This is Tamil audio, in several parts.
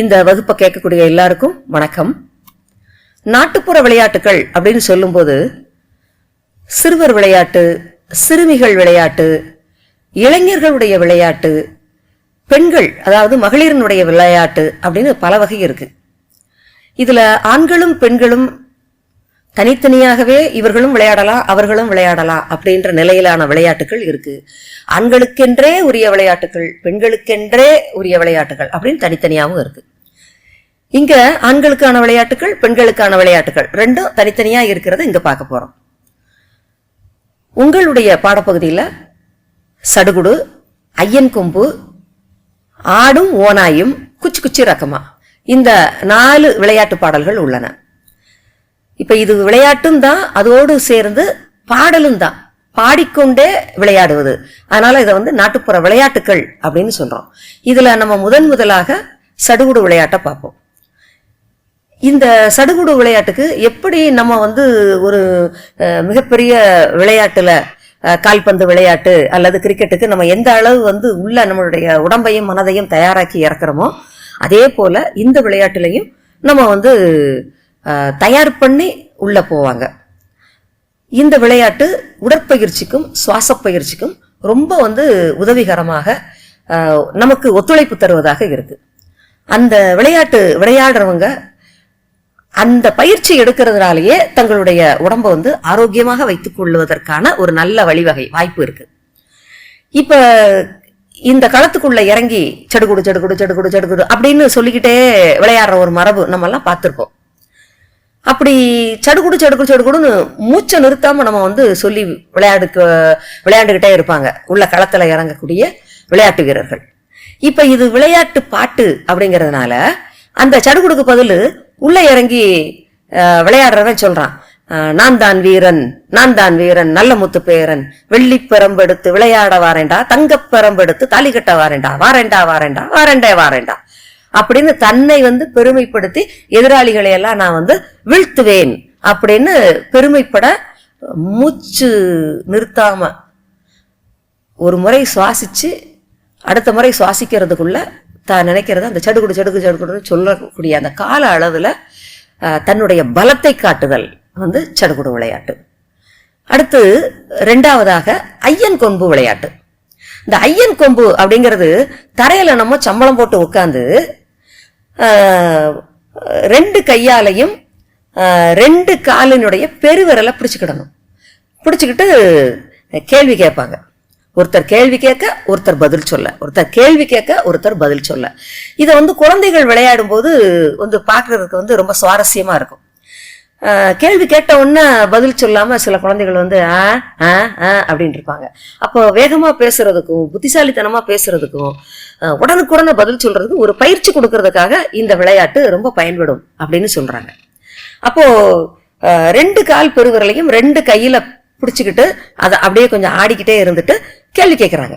இந்த வகுப்பை கேட்கக்கூடிய எல்லாருக்கும் வணக்கம். நாட்டுப்புற விளையாட்டுகள் அப்படின்னு சொல்லும்போது சிறுவர் விளையாட்டு சிறுமிகள் விளையாட்டு இளைஞர்களுடைய விளையாட்டு பெண்கள் அதாவது மகளிரினுடைய விளையாட்டு அப்படின்னு பல வகை இருக்கு. இதுல ஆண்களும் பெண்களும் தனித்தனியாகவே இவர்களும் விளையாடலாம் அவர்களும் விளையாடலாம் அப்படின்ற நிலையிலான விளையாட்டுகள் இருக்கு. ஆண்களுக்கென்றே உரிய விளையாட்டுகள் பெண்களுக்கென்றே உரிய விளையாட்டுகள் அப்படின்னு தனித்தனியாகவும் இருக்கு. இங்க ஆண்களுக்கான விளையாட்டுகள் பெண்களுக்கான விளையாட்டுகள் ரெண்டும் தனித்தனியா இருக்கிறத இங்க பார்க்க போறோம். உங்களுடைய பாடப்பகுதியில் சடுகுடு ஐயன் கொம்பு ஆடும் ஓனாயும் குச்சி குச்சி ரக்கமா இந்த நாலு விளையாட்டு பாடல்கள் உள்ளன. இப்ப இது விளையாட்டும் தான் அதோடு சேர்ந்து பாடலும் தான். பாடிக்கொண்டே விளையாடுவது. அதனால இதை வந்து நாட்டுப்புற விளையாட்டுகள் அப்படின்னு சொல்றோம். இதுல நம்ம முதன் முதலாக சடுகுடு விளையாட்டை பார்ப்போம். இந்த சடுகுடு விளையாட்டுக்கு எப்படி நம்ம வந்து ஒரு மிகப்பெரிய விளையாட்டுல கால்பந்து விளையாட்டு அல்லது கிரிக்கெட்டுக்கு நம்ம எந்த அளவு வந்து உள்ள நம்மளுடைய உடம்பையும் மனதையும் தயாராக்கி இறக்குறோமோ அதே போல இந்த விளையாட்டுலையும் நம்ம வந்து தயார் பண்ணி உள்ளே போவாங்க. இந்த விளையாட்டு உடற்பயிற்சிக்கும் சுவாச பயிற்சிக்கும் ரொம்ப வந்து உதவிகரமாக நமக்கு ஒத்துழைப்பு தருவதாக இருக்கு. அந்த விளையாட்டு விளையாடுறவங்க அந்த பயிற்சி எடுக்கிறதுனாலேயே தங்களுடைய உடம்பை வந்து ஆரோக்கியமாக வைத்துக் கொள்வதற்கான ஒரு நல்ல வழிவகை வாய்ப்பு இருக்கு. இப்ப இந்த களத்துக்குள்ள இறங்கி சடுகுடு சடுகுடு சடுகுடு சடுகுடு அப்படின்னு சொல்லிக்கிட்டே விளையாடுற ஒரு மரபு நம்ம எல்லாம் பார்த்துருக்கோம். அப்படி சடுகுடு சடுகுடு சடுகுடுன்னு மூச்சை நிறுத்தாம நம்ம வந்து சொல்லி விளையாடுக்க விளையாண்டுக்கிட்டே இருப்பாங்க. உள்ள களத்துல இறங்கக்கூடிய விளையாட்டு வீரர்கள். இப்ப இது விளையாட்டு பாட்டு அப்படிங்கிறதுனால அந்த சடுகுடுக்கு பதிலு உள்ள இறங்கி விளையாடுறவன் சொல்றான். நான் தான் வீரன் நான் தான் வீரன் நல்ல முத்து பேரன். வெள்ளி பெரம்பெடுத்து விளையாட வாரேண்டா தங்கப் பெரம்பெடுத்து தாலி கட்ட வாரேண்டா வாரேண்டா வாரேண்டா வாரேண்டே வாரேண்டா அப்படின்னு தன்னை வந்து பெருமைப்படுத்தி எதிராளிகளை எல்லாம் நான் வந்து வீழ்த்துவேன் அப்படின்னு பெருமைப்பட மூச்சு நிறுத்தாம ஒரு முறை சுவாசிச்சு அடுத்த முறை சுவாசிக்கிறதுக்குள்ள தான் நினைக்கிறத. அந்த சடுகுடு சடுகு சடுகுடுன்னு சொல்லக்கூடிய அந்த கால அளவில் தன்னுடைய பலத்தை காட்டுதல் வந்து சடுகுடு விளையாட்டு. அடுத்து ரெண்டாவதாக ஐயன் கொம்பு விளையாட்டு. இந்த ஐயன் கொம்பு அப்படிங்கிறது தரையில நம்ம சம்பளம் போட்டு உட்காந்து ரெண்டு கையாலையும் ரெண்டு காலினுடைய பெருவிரலை பிடிச்சிக்கிடணும். பிடிச்சிக்கிட்டு கேள்வி கேட்பாங்க. ஒருத்தர் கேள்வி கேட்க ஒருத்தர் பதில் சொல்ல. ஒருத்தர் கேள்வி கேட்க ஒருத்தர் பதில் சொல்ல. இதை வந்து குழந்தைகள் விளையாடும் போது வந்து பார்க்கறதுக்கு வந்து ரொம்ப சுவாரஸ்யமாக இருக்கும். கேள்வி கேட்ட உடனே பதில் சொல்லாமல் சில குழந்தைகள் வந்து ஆ ஆ ஆ அப்படின்னு இருப்பாங்க. அப்போ வேகமாக பேசுறதுக்கும் புத்திசாலித்தனமாக பேசுறதுக்கும் உடனுக்குடனே பதில் சொல்றதுக்கு ஒரு பயிற்சி கொடுக்கறதுக்காக இந்த விளையாட்டு ரொம்ப பயன்படும் அப்படின்னு சொல்றாங்க. அப்போ ரெண்டு கால் பெருவிரலையும் ரெண்டு கையில பிடிச்சிக்கிட்டு அதை அப்படியே கொஞ்சம் ஆடிக்கிட்டே இருந்துட்டு கேள்வி கேட்குறாங்க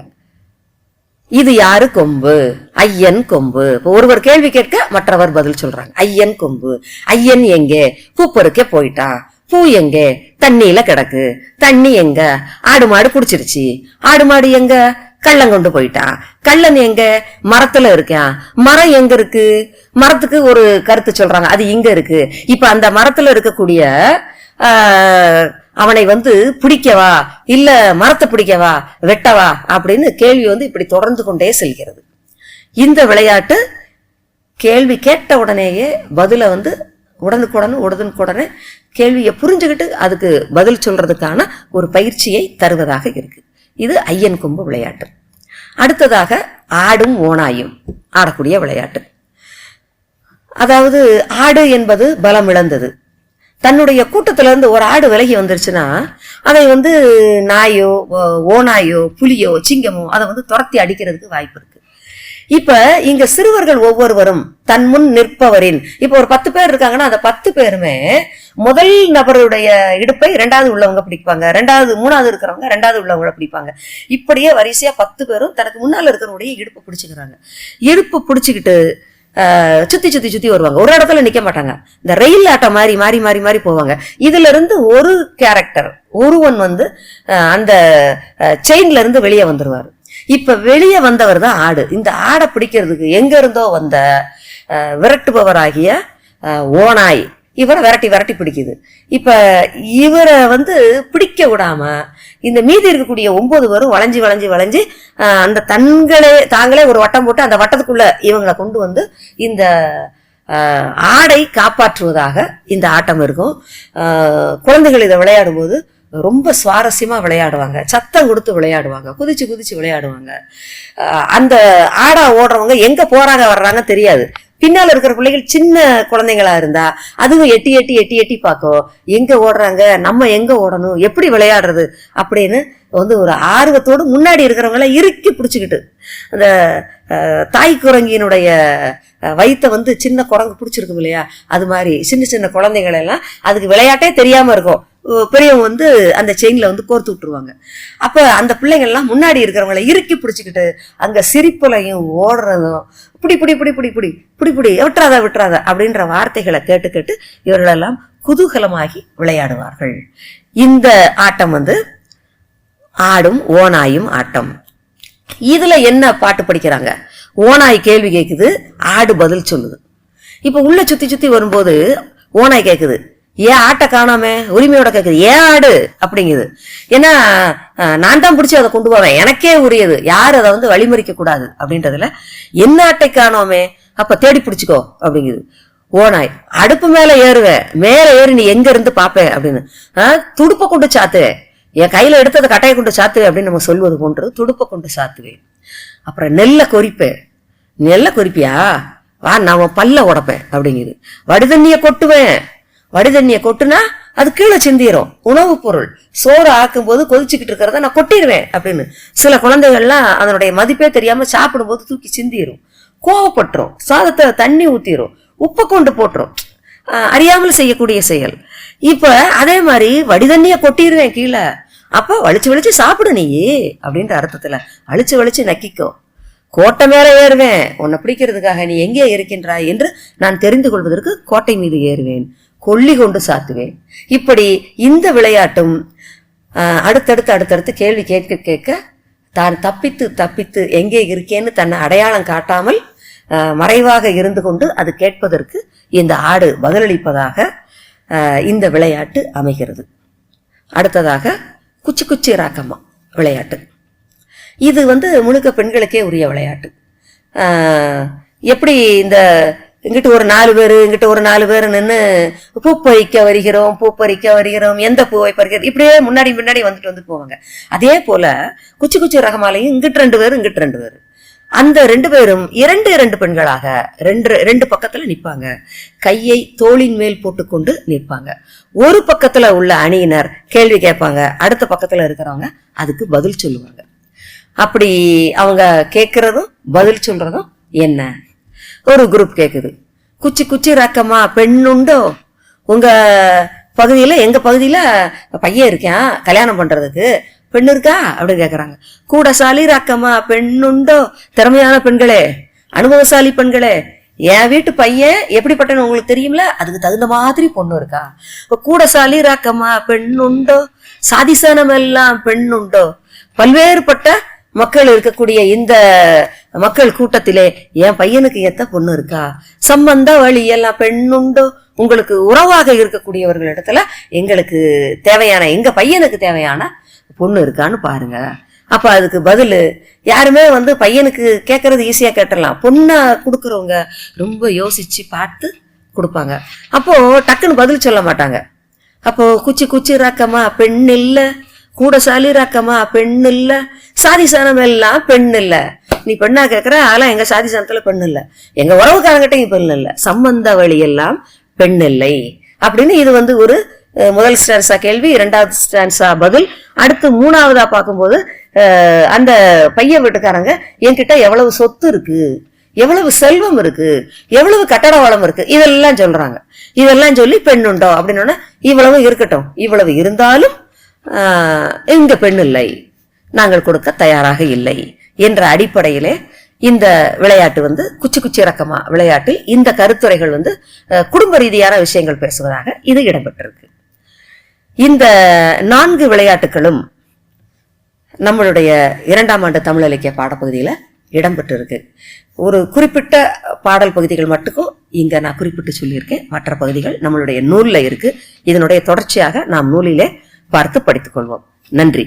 இது யாரு கொம்பு? ஐயன் கொம்பு. இப்போ ஒருவர் கேள்வி கேட்க மற்றவர் பதில் சொல்றாங்க. ஐயன் கொம்பு. ஐயன் எங்கே? பூப்பருக்கே போயிட்டான் பூ எங்கே? தண்ணியில கிடக்கு. தண்ணி எங்க? ஆடு மாடு குடிச்சிருச்சு ஆடு மாடு எங்க? கள்ளம் கொண்டு போயிட்டான் கள்ளன் எங்க? மரத்துல இருக்கான் மரம் எங்க இருக்கு? மரத்துக்கு ஒரு கருத்து சொல்றாங்க. அது இங்க இருக்கு. இப்ப அந்த மரத்துல இருக்கக்கூடிய அவனை வந்து பிடிக்கவா? இல்ல மரத்தை பிடிக்கவா? வெட்டவா? அப்படின்னு கேள்வி வந்து இப்படி தொடர்ந்து கொண்டே செல்கிறது. இந்த விளையாட்டு கேள்வி கேட்ட உடனேயே பதில வந்து உடனுக்குடன் உடனுக்குடனே கேள்வியை புரிஞ்சுக்கிட்டு அதுக்கு பதில் சொல்றதுக்கான ஒரு பயிற்சியை தருவதாக இருக்கு. இது ஐயன் கொம்பு விளையாட்டு. அடுத்ததாக ஆடும் ஓனாயும் ஆடக்கூடிய விளையாட்டு. அதாவது ஆடு என்பது பலம் இழந்தது. தன்னுடைய கூட்டத்திலேருந்து ஒரு ஆடு விலகி வந்துருச்சுன்னா அதை வந்து நாயோ ஓ- ஓநாயோ புலியோ சிங்கமோ அதை வந்து துரத்தி அடிக்கிறதுக்கு வாய்ப்பு இருக்கு. இப்ப இங்க சிறுவர்கள் ஒவ்வொருவரும் தன் முன் நிற்பவரின் இப்ப ஒரு பத்து பேர் இருக்காங்கன்னா அந்த பத்து பேருமே முதல் நபருடைய இடுப்பை ரெண்டாவது உள்ளவங்க பிடிப்பாங்க. ரெண்டாவது மூணாவது இருக்கிறவங்க ரெண்டாவது உள்ளவங்கள பிடிப்பாங்க. இப்படியே வரிசையா பத்து பேரும் தனக்கு முன்னால் இருக்கிறவங்களுடைய இடுப்பை பிடிச்சுக்கிறாங்க. இடுப்பு பிடிச்சுக்கிட்டு சுத்தி சுத்தி சுத்தி வருவாங்க. ஒரு இடத்துல நிக்க மாட்டாங்க. இந்த ரயில் ஆட்டம் மாதிரி மாறி மாறி மாறி போவாங்க. இதுல இருந்து ஒரு கேரக்டர் ஒருவன் வந்து அந்த செயின்ல இருந்து வெளியே வந்துருவாரு. இப்ப வெளியே வந்தவர் தான் ஆடு. இந்த ஆடை பிடிக்கிறதுக்கு எங்க இருந்தோ வந்த விரட்டுபவராகிய ஓனாய் ஓநாய். இவரை விரட்டி விரட்டி பிடிக்குது. இப்ப இவரை வந்து பிடிக்க விடாம இந்த மீதி இருக்கக்கூடிய ஒன்பது பேரும் வளைஞ்சு வளைஞ்சு வளைஞ்சு அந்த தங்களே தாங்களே ஒரு வட்டம் போட்டு அந்த வட்டத்துக்குள்ள இவங்களை கொண்டு வந்து இந்த ஆடை காப்பாற்றுவதாக இந்த ஆட்டம் இருக்கும். குழந்தைகள் இதை விளையாடும்போது ரொம்ப சுவாரஸ்யமா விளையாடுவாங்க. சத்தம் கொடுத்து விளையாடுவாங்க. குதிச்சு குதிச்சு விளையாடுவாங்க. அஹ், அந்த ஆடா ஓடுறவங்க எங்கே போறாங்க வர்றாங்க தெரியாது. பின்னால் இருக்கிற பிள்ளைகள் சின்ன குழந்தைங்களா இருந்தா அதுவும் எட்டி எட்டி எட்டி எட்டி பார்க்கும் எங்க ஓடுறாங்க நம்ம எங்க ஓடணும் எப்படி விளையாடுறது அப்படின்னு வந்து ஒரு ஆர்வத்தோடு முன்னாடி இருக்கிறவங்கள இறுக்கி பிடிச்சிக்கிட்டு அந்த தாய் குரங்கியினுடைய அஹ், வந்து சின்ன குரங்கு பிடிச்சிருக்கும் இல்லையா? அது மாதிரி சின்ன சின்ன குழந்தைகள் எல்லாம் அதுக்கு விளையாட்டே தெரியாம இருக்கும். பெரியவங்க வந்து அந்த செயினில் வந்து கோர்த்து விட்டுருவாங்க. அப்போ அந்த பிள்ளைங்கள்லாம் முன்னாடி இருக்கிறவங்கள இறுக்கி பிடிச்சிக்கிட்டு அங்கே சிரிப்புலையும் ஓடுறதும் பிடி பிடி பிடி பிடி பிடி புடி புடி விட்டுறாத விட்டுறாத அப்படின்ற வார்த்தைகளை கேட்டு கேட்டு இவர்களெல்லாம் குதூகலமாகி விளையாடுவார்கள். இந்த ஆட்டம் வந்து ஆடும் ஓனாயும் ஆட்டம். இதில் என்ன பாட்டு படிக்கிறாங்க? ஓநாய் கேள்வி கேட்குது ஆடு பதில் சொல்லுது. இப்போ உள்ளே சுற்றி சுற்றி வரும்போது ஓநாய் கேட்குது ஏன் ஆட்டை காணாம உரிமையோட கேட்குது ஏன் ஆடு? அப்படிங்குது. ஏன்னா நான் தான் பிடிச்சி அதை கொண்டு போவேன். எனக்கே உரியது. யார் அதை வந்து வழிமறிக்க கூடாது அப்படின்றதுல என்ன ஆட்டை காணோமே அப்ப தேடி பிடிச்சிக்கோ அப்படிங்குது. ஓனாய் அடுப்பு மேல ஏறுவேன் மேல ஏறி நீ எங்க இருந்து பாப்பேன் அப்படின்னு. துடுப்பை கொண்டு சாத்துவேன் என் கையில எடுத்ததை கட்டையை கொண்டு சாத்துவேன் அப்படின்னு நம்ம சொல்வது போன்று துடுப்பை கொண்டு சாத்துவேன். அப்புறம் நெல்லை கொறிப்பேன் நெல்லை கொறிப்பியா? வா நான் பல்ல உடைப்பேன் அப்படிங்குது. வடிதண்ணியை கொட்டுவேன். வடிதண்ணிய கொட்டுனா அது கீழே சிந்திரும். உணவுப் பொருள். சோறு ஆக்கும் போது கொதிச்சுக்கிட்டு இருக்கிறத நான் கொட்டிடுவேன் அப்படின்னு. சில குழந்தைகள்லாம் அதனுடைய மதிப்பே தெரியாம சாப்பிடும்போது தூக்கி சிந்திரும். கோவப்பட்டுரும். சாதத்தை தண்ணி ஊத்திரும். உப்பை கொண்டு போட்டுரும். அறியாமல் செய்யக்கூடிய செயல். இப்ப அதே மாதிரி வடிதண்ணிய கொட்டிடுவேன் கீழே. அப்ப வலிச்சு வலிச்சு சாப்பிடு நீ அப்படின்ற அர்த்தத்துல அழிச்சு வலிச்சு நக்கிக்கோ. கோட்டை மேல ஏறுவேன். உன்னை பிடிக்கிறதுக்காக நீ எங்கே இருக்கின்றாய் என்று நான் தெரிந்து கொள்வதற்கு கோட்டை மீது ஏறுவேன். கொள்ளி கொண்டு சாத்துவேன். இப்படி இந்த விளையாட்டும் அடுத்தடுத்து அடுத்தடுத்து கேள்வி கேட்க கேட்க தான் தப்பித்து தப்பித்து எங்கே இருக்கேன்னு தன்னை அடையாளம் காட்டாமல் மறைவாக இருந்து கொண்டு அது கேட்பதற்கு இந்த ஆடு பதிலளிப்பதாக இந்த விளையாட்டு அமைகிறது. அடுத்ததாக குச்சி குச்சி ராக்கம்மா விளையாட்டு. இது வந்து முழுக்க பெண்களுக்கே உரிய விளையாட்டு. எப்படி இந்த இங்கிட்டு ஒரு நாலு பேர் இங்கிட்டு ஒரு நாலு பேர் நின்று பூ பறிக்க வருகிறோம் பூ பறிக்க வருகிறோம் எந்த பூவை பறிக்கிறது இப்படியே முன்னாடி முன்னாடி வந்துட்டு வந்துட்டு போவாங்க. அதே போல குச்சி குச்சி ரகமாலையும் இங்கிட்டு ரெண்டு பேர் இங்கிட்டு ரெண்டு பேர். அந்த ரெண்டு பேரும் இரண்டு இரண்டு பெண்களாக ரெண்டு ரெண்டு பக்கத்துல நிற்பாங்க. கையை தோளின் மேல் போட்டுக்கொண்டு நிற்பாங்க. ஒரு பக்கத்துல உள்ள அணியினர் கேள்வி கேட்பாங்க. அடுத்த பக்கத்துல இருக்கிறவங்க அதுக்கு பதில் சொல்லுவாங்க. அப்படி அவங்க கேட்கறதும் பதில் சொல்றதும் என்ன? ஒரு குரூப் கேக்குது. குச்சி குச்சி ரக்கமா பெண்ணுண்டோ? உங்க பகுதியில எங்க பகுதியில பையன் இருக்கான் கல்யாணம் பண்றதுக்கு. பெண் இருக்கா? அப்படின்னு கேக்குறாங்க. கூடசாலி ரக்கமா பெண்ணுண்டோ? திறமையான பெண்களே அனுபவசாலி பெண்களே என் வீட்டு பையன் எப்படிப்பட்டன்னு உங்களுக்கு தெரியும்ல? அதுக்கு தகுந்த மாதிரி பொண்ணு இருக்கா? இப்ப கூடசாலி ராக்கம்மா பெண்ணுண்டோ? சாதிசனம் எல்லாம் பெண்ணுண்டோ? பல்வேறுபட்ட மக்கள் இருக்கக்கூடிய இந்த மக்கள் கூட்டத்திலே என் பையனுக்கு எத்த பொண்ணு இருக்கா? சம்பந்த வழி எல்லாம் பெண்ணுண்டோ? உங்களுக்கு உறவாக இருக்கக்கூடியவர்கள் இடத்துல எங்களுக்கு தேவையான எங்க பையனுக்கு தேவையான பொண்ணு இருக்கான்னு பாருங்க. அப்ப அதுக்கு பதில் யாருமே வந்து பையனுக்கு கேட்கறது ஈஸியா கேட்டுடலாம் பொண்ணை கொடுக்குறவங்க ரொம்ப யோசிச்சு பார்த்து கொடுப்பாங்க. அப்போ டக்குன்னு பதில் சொல்ல மாட்டாங்க. அப்போ குச்சி குச்சி ராக்கமா பெண் இல்லை. கூடசாலி ராக்கமா பெண் இல்லை. சாதி சனம் எல்லாம் பெண் இல்லை. நீ பெண்ணா கேட்குற ஆனா எங்க சாதி சனத்துல பெண் இல்ல. எங்க உறவுக்காரங்கிட்டையும் பெண் இல்ல. சம்பந்த வழி எல்லாம் பெண் இல்லை. அப்படின்னு இது வந்து ஒரு முதல் ஸ்டான்ஸா கேள்வி இரண்டாவது ஸ்டான்ஸா பதில். அடுத்து மூணாவதா பார்க்கும்போது அந்த பையன் வீட்டுக்காரங்க என்கிட்ட எவ்வளவு சொத்து இருக்கு? எவ்வளவு செல்வம் இருக்கு? எவ்வளவு கட்டட வளம் இருக்கு? இதெல்லாம் சொல்றாங்க. இதெல்லாம் சொல்லி பெண்ணுண்டோ அப்படின்னா இவ்வளவு இருக்கட்டும். இவ்வளவு இருந்தாலும் இங்க பெண் இல்லை. நாங்கள் கொடுக்க தயாராக இல்லை. என்ற அடிப்படையிலே இந்த விளையாட்டு வந்து குச்சி குச்சி ரக்கமா விளையாட்டில் இந்த கருத்துரைகள் வந்து குடும்ப ரீதியான விஷயங்கள் பேசுவதாக இது இடம்பெற்றிருக்கு. இந்த நான்கு விளையாட்டுகளும் நம்மளுடைய இரண்டாம் ஆண்டு தமிழ் இலக்கிய பாடப்பகுதியில் இடம்பெற்றிருக்கு. ஒரு குறிப்பிட்ட பாடல் பகுதிகள் மட்டுக்கும் இங்கே நான் குறிப்பிட்டு சொல்லியிருக்கேன். மற்ற பகுதிகள் நம்மளுடைய நூலில் இருக்கு. இதனுடைய தொடர்ச்சியாக நாம் நூலிலே பார்த்து படித்துக்கொள்வோம் நன்றி.